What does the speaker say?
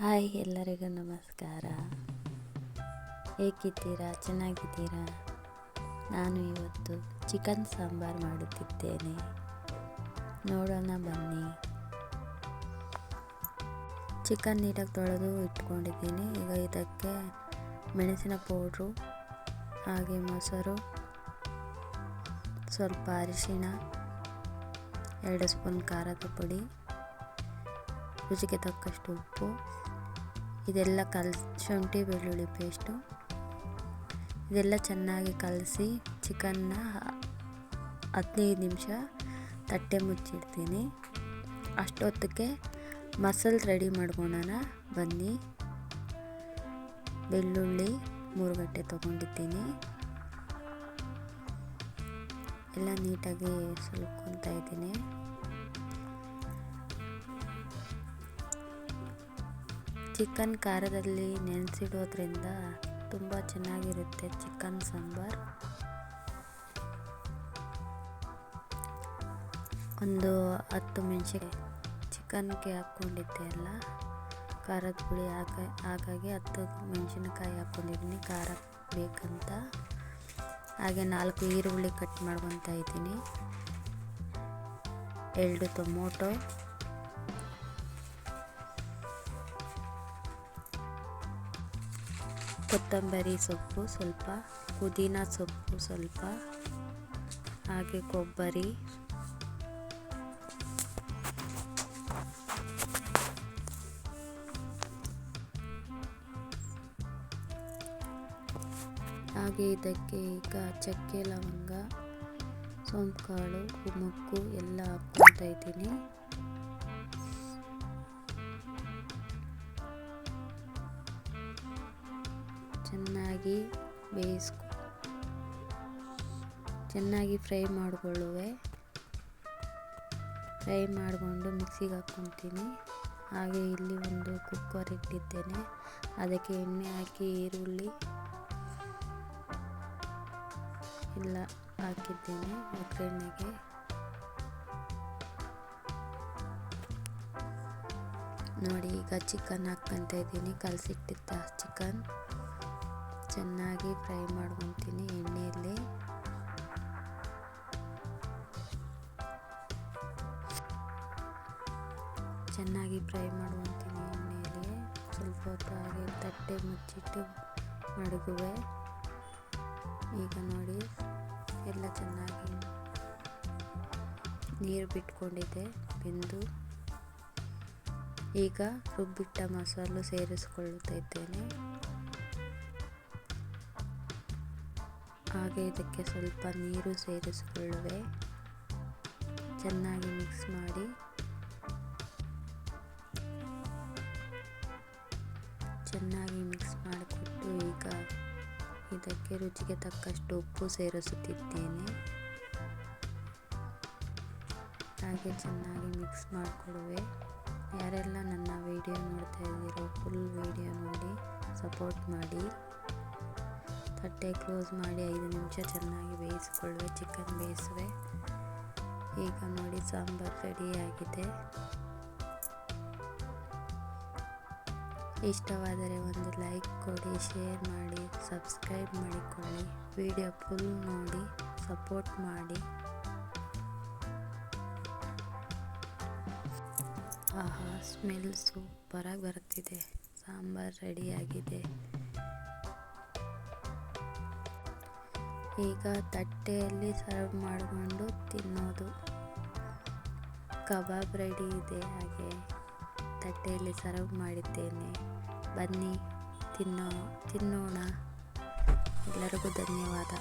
Hi ಎಲ್ಲರಿಗೂ ನಮಸ್ಕಾರ. ಹೇಗಿದ್ದೀರಾ? ಚೆನ್ನಾಗಿದ್ದೀರಾ? ನಾನು ಇವತ್ತು ಚಿಕನ್ ಸಾಂಬಾರು ಮಾಡುತ್ತಿದ್ದೇನೆ. ನೋಡೋಣ ಬನ್ನಿ. ಚಿಕನ್ ನೀಟಾಗಿ ತೊಳೆದು ಇಟ್ಕೊಂಡಿದ್ದೀನಿ. ಈಗ ಇದಕ್ಕೆ ಮೆಣಸಿನ ಪೌಡ್ರು, ಹಾಗೆ ಮೊಸರು, ಸ್ವಲ್ಪ ಅರಿಶಿಣ, ಎರಡು ಸ್ಪೂನ್ ಖಾರದ ಪುಡಿ ರುಚಿಗೆ ತಕ್ಕಷ್ಟು ಉಪ್ಪು, ಇದೆಲ್ಲ ಕಲಸಿ, ಶುಂಠಿ, ಬೆಳ್ಳುಳ್ಳಿ ಪೇಸ್ಟು ಇದೆಲ್ಲ ಚೆನ್ನಾಗಿ ಕಲಸಿ ಚಿಕನ್ನ ಹದಿನೈದು ನಿಮಿಷ ತಟ್ಟೆ ಮುಚ್ಚಿಡ್ತೀನಿ. ಅಷ್ಟೊತ್ತಿಗೆ ಮಸಾಲೆ ರೆಡಿ ಮಾಡ್ಕೊಳ್ಳೋಣ ಬನ್ನಿ. ಬೆಳ್ಳುಳ್ಳಿ ಮೂರು ಗಂಟೆ ತೊಗೊಂಡಿದ್ದೀನಿ. ಎಲ್ಲ ನೀಟಾಗಿ ಸುಲ್ಕೊತಾ ಇದ್ದೀನಿ. ಚಿಕನ್ ಖಾರದಲ್ಲಿ ನೆನೆಸಿಡೋದ್ರಿಂದ ತುಂಬ ಚೆನ್ನಾಗಿರುತ್ತೆ ಚಿಕನ್ ಸಾಂಬಾರು. ಒಂದು ಹತ್ತು ಮೆಣಸಿನ ಚಿಕನ್ಗೆ ಹಾಕ್ಕೊಂಡಿದ್ದೆ ಅಲ್ಲ, ಖಾರದ ಪುಡಿ ಹಾಕ, ಹಾಗಾಗಿ ಹತ್ತು ಮೆಣಸಿನಕಾಯಿ ಹಾಕ್ಕೊಂಡಿದ್ದೀನಿ, ಖಾರ ಬೇಕಂತ. ಹಾಗೆ ನಾಲ್ಕು ಈರುಳ್ಳಿ ಕಟ್ ಮಾಡ್ಕೊತಾ ಇದ್ದೀನಿ. ಎರಡು ಟೊಮೊಟೊ. ಕೊತ್ತಂಬರಿ ಸೊಪ್ಪು ಸ್ವಲ್ಪ, ಪುದೀನ ಸೊಪ್ಪು ಸ್ವಲ್ಪ, ಹಾಗೆ ಕೊಬ್ಬರಿ. ಹಾಗೆ ಇದಕ್ಕೆ ಈಗ ಚಕ್ಕೆ, ಲವಂಗ ಸೋಂಪು ಕಾಳು ಮುಕ್ಕು ಎಲ್ಲ ಹಾಕ್ಕೊತಾ ಇದ್ದೀನಿ. ಚೆನ್ನಾಗಿ ಬೇಯಿಸ್ಕೊ, ಚೆನ್ನಾಗಿ ಫ್ರೈ ಮಾಡಿಕೊಳ್ಳುವೆ. ಫ್ರೈ ಮಾಡಿಕೊಂಡು ಮಿಕ್ಸಿಗೆ ಹಾಕ್ಕೊತೀನಿ. ಹಾಗೆ ಇಲ್ಲಿ ಒಂದು ಕುಕ್ಕರ್ ಇಟ್ಟಿದ್ದೇನೆ. ಅದಕ್ಕೆ ಎಣ್ಣೆ ಹಾಕಿ, ಈರುಳ್ಳಿ ಎಲ್ಲ ಹಾಕಿದ್ದೇನೆ ಒಗ್ಗರಣೆಗೆ. ನೋಡಿ, ಈಗ ಚಿಕನ್ ಹಾಕ್ಕೊತಾ ಇದ್ದೀನಿ. ಕಲಸಿಟ್ಟಿದ್ದ ಚಿಕನ್ ಚೆನ್ನಾಗಿ ಫ್ರೈ ಮಾಡ್ಕೊತೀನಿ ಎಣ್ಣೆಯಲ್ಲಿ. ಚೆನ್ನಾಗಿ ಫ್ರೈ ಮಾಡ್ಕೊತೀನಿ ಎಣ್ಣೆಯಲ್ಲಿ. ಸ್ವಲ್ಪ ಹೊತ್ತು ಹಾಗೆ ತಟ್ಟೆ ಮುಚ್ಚಿಟ್ಟು ಮಡಗುವೆ. ಈಗ ನೋಡಿ ಎಲ್ಲ ಚೆನ್ನಾಗಿ ನೀರು ಬಿಟ್ಕೊಂಡಿದೆ, ಬೆಂದು. ಈಗ ರುಬ್ಬಿಟ್ಟ ಮಸಾಲು ಸೇರಿಸ್ಕೊಳ್ಳುತ್ತಾ ಹಾಗೆ ಇದಕ್ಕೆ ಸ್ವಲ್ಪ ನೀರು ಸೇರಿಸಿಕೊಳ್ಳುವೆ. ಚೆನ್ನಾಗಿ ಮಿಕ್ಸ್ ಮಾಡಿ. ಚೆನ್ನಾಗಿ ಮಿಕ್ಸ್ ಮಾಡಿಕೊಟ್ಟು ಈಗ ಇದಕ್ಕೆ ರುಚಿಗೆ ತಕ್ಕಷ್ಟು ಉಪ್ಪು ಸೇರಿಸುತ್ತಿದ್ದೇನೆ. ಹಾಗೆ ಚೆನ್ನಾಗಿ ಮಿಕ್ಸ್ ಮಾಡಿಕೊಡುವೆ. ಯಾರೆಲ್ಲ ನನ್ನ ವಿಡಿಯೋ ನೋಡ್ತಾ ಇದ್ದೀರೋ ಫುಲ್ ವಿಡಿಯೋ ನೋಡಿ ಸಪೋರ್ಟ್ ಮಾಡಿ. ತಟ್ಟೆ ಕ್ಲೋಸ್ ಮಾಡಿ ಐದು ನಿಮಿಷ ಚೆನ್ನಾಗಿ ಬೇಯಿಸ್ಕೊಳ್ಳುವೆ, ಚಿಕನ್ ಬೇಯಿಸುವೆ. ಈಗ ನೋಡಿ ಸಾಂಬಾರು ರೆಡಿಯಾಗಿದೆ ಇಷ್ಟವಾದರೆ ಒಂದು ಲೈಕ್ ಕೊಡಿ ಶೇರ್ ಮಾಡಿ ಸಬ್ಸ್ಕ್ರೈಬ್ ಮಾಡಿಕೊಳ್ಳಿ. ವಿಡಿಯೋ ಫುಲ್ ನೋಡಿ ಸಪೋರ್ಟ್ ಮಾಡಿ. ಆಹಾ ಸ್ಮೆಲ್ ಸೂಪರಾಗಿ ಬರ್ತಿದೆ ಸಾಂಬಾರು ರೆಡಿಯಾಗಿದೆ ಈಗ ತಟ್ಟೆಯಲ್ಲಿ ಸರ್ವ್ ಮಾಡಿಕೊಂಡು ತಿನ್ನೋದು. ಕಬಾಬ್ ರೆಡಿ ಇದೆ ಹಾಗೆ ತಟ್ಟೆಯಲ್ಲಿ ಸರ್ವ್ ಮಾಡಿದ್ದೇನೆ. ಬನ್ನಿ, ತಿನ್ನೋ, ತಿನ್ನೋಣ. ಎಲ್ಲರಿಗೂ ಧನ್ಯವಾದ.